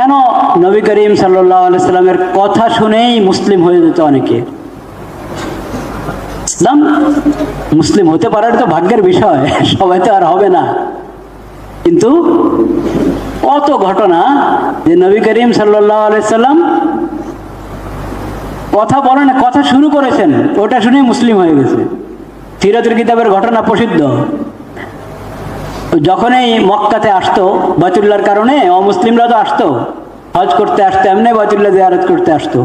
কেন নবী করিম সাল্লাহ সাল্লামের কথা শুনেই মুসলিম হয়ে যেত অনেকে? ইসলাম মুসলিম হতে পারার তো ভাগ্যের বিষয়, সবাই তো আর হবে না। কিন্তু কত ঘটনা যে নবী করিম সাল্লাহ সাল্লাম কথা বলেন, কথা শুরু করেছেন, ওটা শুনেই মুসলিম হয়ে গেছে। সিরাতুল কিতাবের ঘটনা প্রসিদ্ধ। যখনই মক্কাতে আসতো বাতুল্লার কারণে অমুসলিমরা তো আসতো। হজ করতে আসতো, এমনি বাতুল্লাহ জিয়ারত করতে আসতো।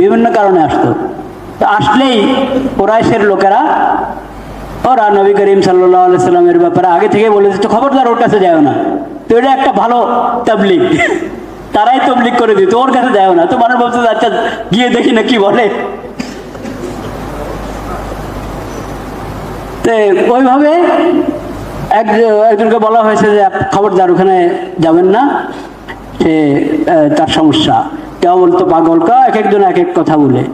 বিভিন্ন কারণে আসতো। তো আসলেই কোরাইশের লোকেরা, ওরা নবী করিম সাল্লাহ সাল্লামের ব্যাপারে আগে থেকে বলে দিত, খবরদার ওর কাছে যায় না। তো এটা একটা ভালো তাবলিগ। তারাই তবলিগ করে দিত, ওর কাছে যায় না। তো মানুষ বলতে আচ্ছা গিয়ে দেখি না কি বলে। তো ওইভাবে এক, একজনকে বলা হয়েছে যে খবরদার ওখানে যাবেন না সে তার সমস্যা। কেউ বলতো, পাগল কা? এক একজন এক এক কথা বলে।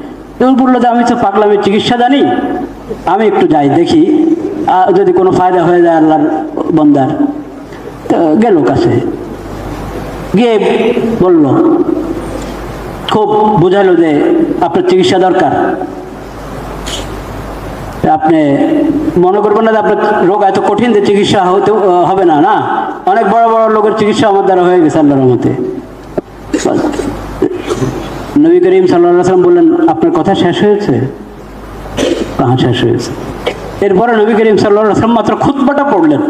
এবং বলল যে, আমি তো পাগলামের চিকিৎসা জানি। আমি একটু যাই, দেখি। যদি কোনো ফায়দা হয়ে যায় আল্লাহর বন্দার। তো গেল কাছে। গিয়ে বলল, খুব বোঝালো যে, আপনার চিকিৎসা দরকার। আপনি মনে করবেন না যে আপনার রোগ এত কঠিন যে চিকিৎসা হতে হবে না না? অনেক বড় বড় লোকের চিকিৎসা আমার দ্বারা হয়ে গেছে আল্লাহর মতে নবী করিম সাল্লাহ সাল্লাম বললেন, আপনার কথা শেষ হয়েছে? হ্যাঁ শেষ হয়েছে। এরপরে নবী করিম সাল্লাহ সাল্লাম মাত্র খুতবাটা পড়লেন।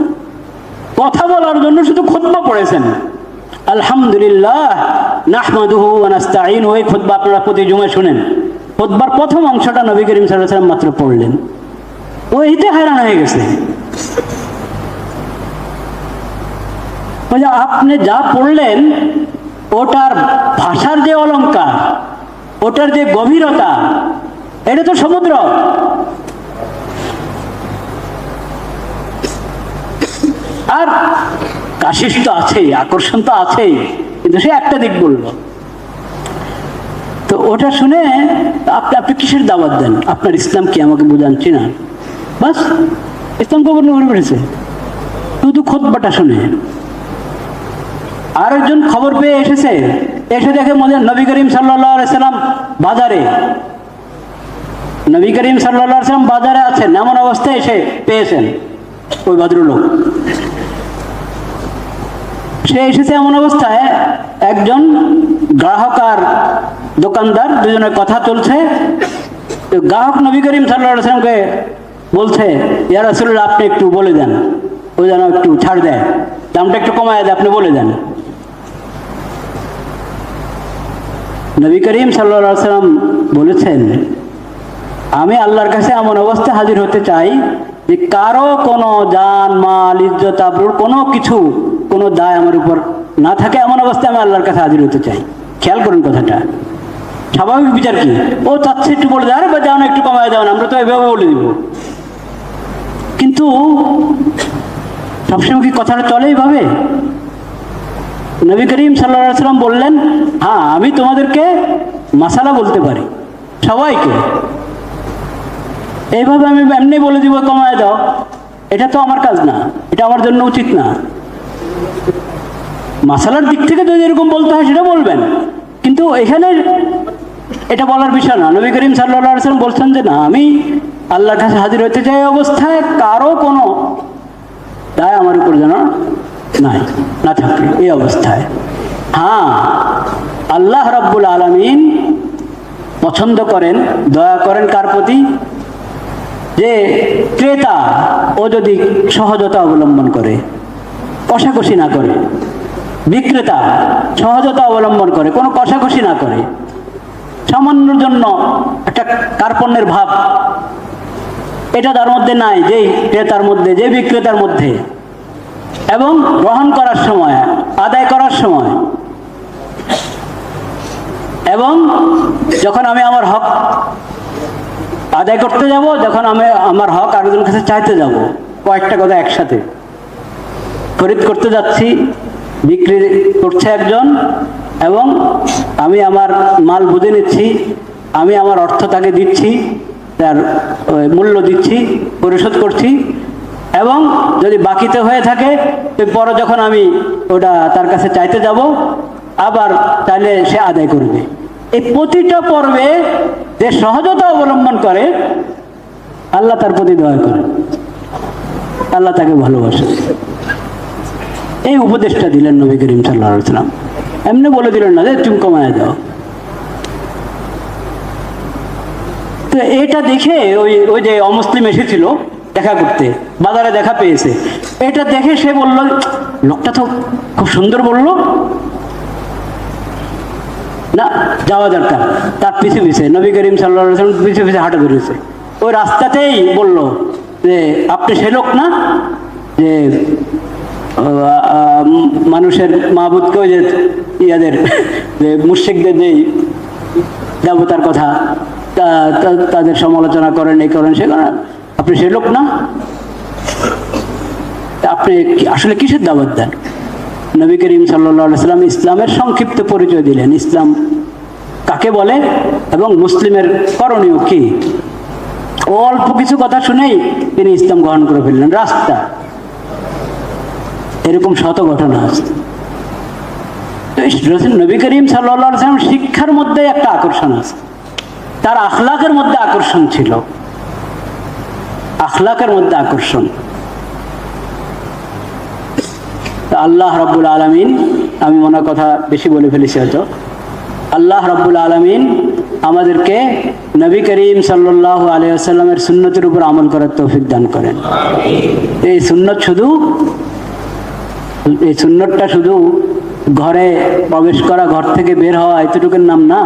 কথা বলার জন্য শুধু খুতবা পড়েছেন। আলহামদুলিল্লাহ, নাহমাদুহু ওয়া নাস্তাঈন ওই খুতবা আপনারা প্রতি জুমায় শুনেন। খুতবার প্রথম অংশটা নবী করিম সাল্লাল্লাহু আলাইহি মাত্র পড়লেন। ওইতে হয়রান হয়ে গেছে। আপনি যা পড়লেন, ওটার ভাষার যে অলঙ্কার ওটার যে গভীরতা, এটা তো সমুদ্র। আর কাশিস তো আছেই, আকর্ষণ তো আছেই, কিন্তু সে একটা দিক বলল, তো ওটা শুনে আপনি আপনি কিসের দাওয়াত দেন? আপনার ইসলাম কি আমাকে বোঝাচ্ছি না বাস, ইসলাম কবর নগর করেছে শুধু খোদবাটা শুনে। আরেকজন খবর পেয়ে এসেছে, এসে দেখে মনে নবী করিম সাল্লাম বাজারে। নবী করিম সাল্লাম বাজারে আছেন, এমন অবস্থায় এসে পেয়েছেন ওই ভদ্রলোক। সে এসেছে এমন অবস্থায়, একজন গ্রাহক আর দোকানদার দুজনের কথা চলছে গ্রাহক নবী করিম সাল্লাহ সাল্লামকে বলছে, ইয়া রাসুল্লাহ আপনি একটু বলে দেন। ও যেন একটু ছাড় দেয়। দামটা একটু কমায় দেয়, আপনি বলে দেন। নবী করিম সাল্লাহ সাল্লাম বলেছেন, আমি আল্লাহর কাছে এমন অবস্থায় হাজির হতে চাই যে কারও কোনো জান, মাল, ইজ্জত, আবরুর কোনো কিছু, কোনো দায় আমার উপর না থাকে, এমন অবস্থায় আমি আল্লাহর কাছে হাজির হতে চাই। খেয়াল করুন কথাটা। স্বাভাবিক বিচার কি? ও চাচ্ছে একটু বলে দেয়, আরে বা যাও না একটু কমায় দাও না আমরা তো এভাবে বলে দিব। কিন্তু সবসময় কি কথাটা চলে এইভাবে? নবী করিম সাল্লাম বললেন হ্যাঁ আমি তোমাদেরকে মাসালা বলতে পারি, সবাইকে। এইভাবে আমি এমনি বলে দিব, কমায় দাও। এটা তো আমার কাজ না, এটা আমার জন্য উচিত না। মাসালার দিক থেকে যদি এরকম বলতে হয়, সেটা বলবেন। কিন্তু এখানে এটা বলার বিষয় না। নবী করিম সাল্লাহ সাল্লাম বলছেন যে, না, আমি আল্লাহর কাছে হাজির হতে চাই অবস্থায় কারও কোনো দায় আমার উপর যেন নাই, না থাকে, এই অবস্থায়। হ্যাঁ আল্লাহ রব্বুল আলমিন পছন্দ করেন, দয়া করেন কার প্রতি? যে ক্রেতা, ও যদি সহজতা অবলম্বন করে, কষাকষি না করে, বিক্রেতা, সহজতা অবলম্বন করে, কোনো কষাকষি না করে, সামান্যর জন্য একটা কার্পণ্যের ভাব এটা তার মধ্যে নাই যেই ক্রেতার মধ্যে, যে বিক্রেতার মধ্যে। এবং গ্রহণ করার সময়, আদায় করার সময়। এবং যখন আমি আমার হক আদায় করতে যাব, যখন আমি আমার হক আরেকজনের কাছে চাইতে যাব, কয়েকটা কথা একসাথে। খরিদ করতে যাচ্ছি, বিক্রি করছে একজন, এবং আমি আমার মাল বুঝে নিচ্ছি, আমি আমার অর্থ তাকে দিচ্ছি তার মূল্য দিচ্ছি, পরিশোধ করছি, এবং যদি বাকিতে হয়ে থাকে পরে যখন আমি ওটা তার কাছে চাইতে যাব, আবার তাহলে সে আদায় করবে। এই প্রতিটা পর্বে যে সহজতা অবলম্বন করে, আল্লাহ তার প্রতি দয়া করে। আল্লাহ তাকে ভালোবাসে। এই উপদেশটা দিলেন নবী করিম সাল্লাহ সাল্লাম এমনি বলে দিলেন না যে তুমি কমায় দাও। তো এটা দেখে ওই ওই যে অমুসলিম এসেছিল দেখা করতে, বাজারে দেখা পেয়েছে। এটা দেখে সে বলল, লোকটা তো খুব সুন্দর বলল। না, যাওয়া দরকার তার। পিছু পিছে, নবী করিম সাল্লাহ পিছে পিছে হাঁটা ধরেছে। ওই রাস্তাতেই বলল যে, আপনি সে লোক না? যে মানুষের মাহবুদকে ওই যে ইয়াদের, যে মুর্শিকদের যেই দেবতার কথা তাদের সমালোচনা করেন, এই করেন, সে করেন। আপনি সে লোক না। আপনি আসলে কিসের দাবত দেন? নবী করিম সাল্লাম ইসলামের সংক্ষিপ্ত পরিচয় দিলেন। ইসলাম কাকে বলে এবং মুসলিমের করণীয় কি? অল্প কিছু কথা শুনেই তিনি ইসলাম গ্রহণ করে ফেললেন। রাস্তা। এরকম শত ঘটনা আছে। নবী করিম সাল্লাম শিক্ষার মধ্যে একটা আকর্ষণ আছে। তার আখলাকের মধ্যে আকর্ষণ ছিল। আখলাকের মধ্যে আকর্ষণ। আল্লাহ রব্বুল আলমিন, আমি মনে কথা বেশি বলে ফেলেছি হয়তো। আল্লাহ রব্বুল আলমিন আমাদেরকে নবী করিম সাল্লাহ আলিয়াল্লামের সুন্নতির উপর আমল করার তৌফিক দান করেন। এই সুন্নত শুধু, এই সুন্নতটা শুধু ঘরে প্রবেশ করা, ঘর থেকে বের হওয়া এতটুকুর নাম না।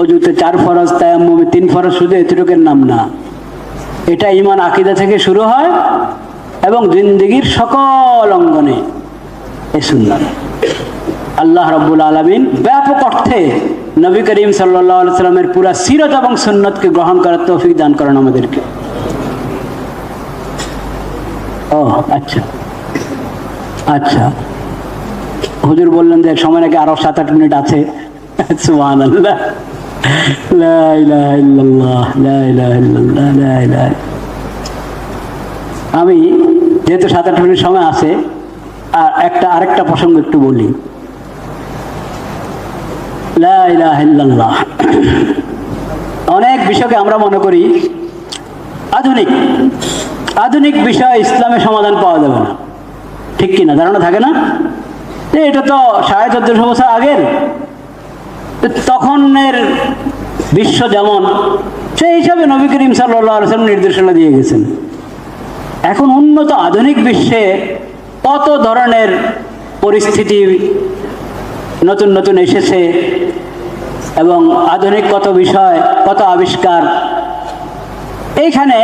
অজুতে চার ফরজ তায়াম্মুমে, তিন ফরজ শুধু এতটুকুর নাম না। এটা ইমান আকিদা থেকে শুরু হয় এবং জিন্দগির সকল অঙ্গনে এই সুন্নত। আল্লাহ রব্বুল আলমিন ব্যাপক অর্থে নবী করিম সাল্লামের পুরা সিরত এবং সুন্নতকে গ্রহণ করার তৌফিক দান করেন আমাদেরকে। ও আচ্ছা। আচ্ছা। হুজুর বললেন যে সময় নাকি আরও সাত আট মিনিট আছে। সুবহান আল্লাহ লা ইলাহা ইল্লাল্লাহ, লা ইলাহা ইল্লাল্লাহ, লা ইলাহা আমি যেহেতু সাত আট মিনিট সময় আছে আর একটা আরেকটা প্রসঙ্গ একটু বলি। লা। অনেক বিষয়কে আমরা মনে করি আধুনিক। আধুনিক বিষয় ইসলামে সমাধান পাওয়া যাবে না। ঠিক কিনা? ধারণা থাকে না? এটা তো সাড়ে চোদ্দশো বছর আগের। তখনের বিশ্ব যেমন, সেই হিসাবে নবী করিম সাল্লাম নির্দেশনা দিয়ে গেছেন। এখন উন্নত আধুনিক বিশ্বে কত ধরনের পরিস্থিতি নতুন নতুন এসেছে এবং আধুনিক কত বিষয়, কত আবিষ্কার। এইখানে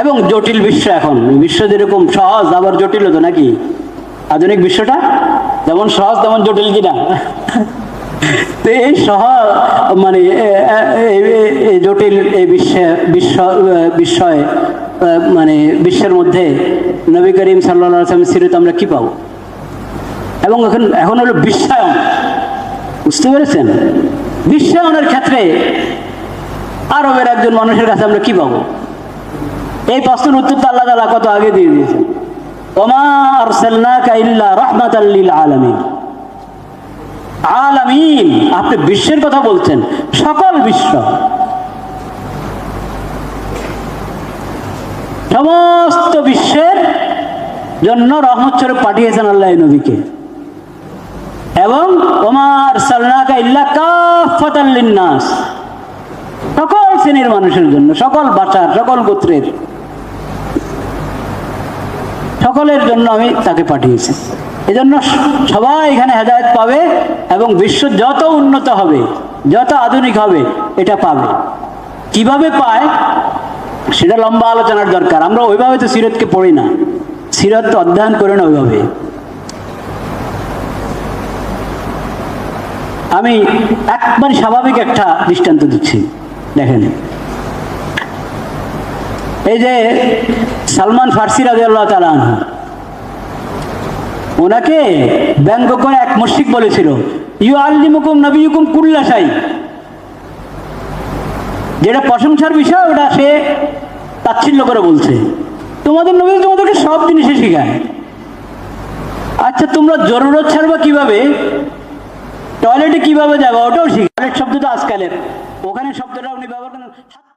এবং জটিল বিশ্ব এখন। বিশ্ব যেরকম সহজ, আবার জটিল হতো নাকি? আধুনিক বিশ্বটা যেমন সহজ, তেমন জটিল কিনা? তো এই সহ মানে জটিল এই বিশ্বে, বিশ্ব বিস্ময় মানে বিশ্বের মধ্যে নবী করিম আসলামের সিরত আমরা কি পাবো? এবং এখন এখন হলো বিশ্বায়ন বুঝতে পেরেছেন? বিশ্বায়নের ক্ষেত্রে আরবের একজন মানুষের কাছে আমরা কি পাবো? এই প্রশ্নের উত্তর আল্লাহ তালা কত আগে দিয়ে দিয়েছেন? ওমা আরসালনাকা ইল্লা রাহমাতাল লিল আলামিন। আলামিন, আপনি বিশ্বের কথা বলছেন, সকল বিশ্ব। সমস্ত বিশ্বের জন্য রহমত পাঠিয়েছেন আল্লাহ নবীকে। এবং ওমার সালনাকা ইল্লা কাফাতাল লিন্নাস। সকল শ্রেণির মানুষের জন্য, সকল বাচার সকল গোত্রের, সকলের জন্য আমি তাকে পাঠিয়েছি। এজন্য সবাই এখানে হেদায়ত পাবে এবং বিশ্ব যত উন্নত হবে, যত আধুনিক হবে, এটা পাবে। কীভাবে পায়? সেটা লম্বা আলোচনার দরকার। আমরা ওইভাবে তো সিরতকে পড়ি না। সিরত অধ্যয়ন করে না ওইভাবে। আমি একবার স্বাভাবিক একটা দৃষ্টান্ত দিচ্ছি। দেখেন। এই যে সালমান ফার্সি রাজি আল্লাহ তালা ওনাকে ব্যঙ্গ করে এক মুশিক বলেছিল ইউ আল্লিমুকুম নবীকুম কুল্লাশাই যেটা প্রশংসার বিষয়, ওটা সে তাচ্ছিল্য করে বলছে। তোমাদের নবী তোমাদেরকে সব জিনিসে শেখায়। আচ্ছা তোমরা জরুরত ছাড়বা কীভাবে? টয়লেটে কীভাবে যাবে? ওটাও শিখ। টয়লেট শব্দটা আজকালের। ওখানে শব্দটা উনি ব্যবহার করেন।